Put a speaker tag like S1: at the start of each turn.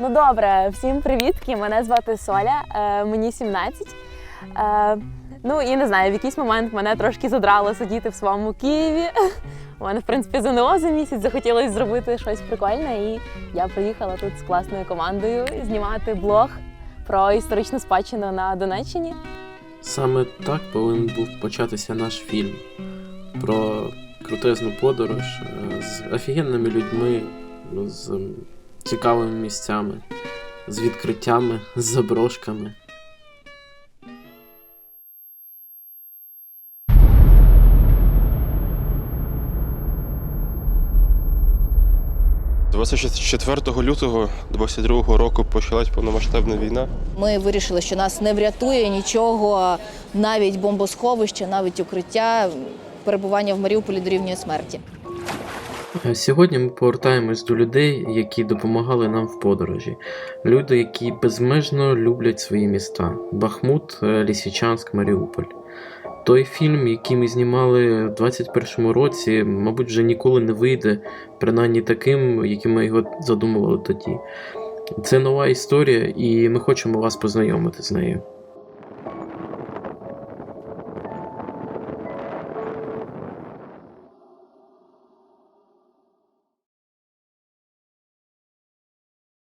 S1: Ну добре, всім привітки. Мене звати Соля, е, мені 17. Е, ну і не знаю, в якийсь момент мене трошки задрало сидіти в своєму Києві. У мене, в принципі, ЗНО за місяць захотілося зробити щось прикольне, і я приїхала тут з класною командою знімати блог про історичну спадщину на Донеччині.
S2: Саме так повинен був початися наш фільм про крутезну подорож е, з офігенними людьми, з цікавими місцями, з відкриттями, з заброшками.
S3: 24 лютого 22 року почалась повномасштабна війна.
S4: Ми вирішили, що нас не врятує нічого, навіть бомбосховище, навіть укриття. Перебування в Маріуполі дорівнює смерті.
S2: Сьогодні ми повертаємось до людей, які допомагали нам в подорожі. Люди, які безмежно люблять свої міста: Бахмут, е, Лісічанськ, Маріуполь. Той фільм, який ми знімали в 21-му році, мабуть, вже ніколи не вийде, принаймні таким, яким ми його задумували тоді. Це нова історія, і ми хочемо вас познайомити з нею.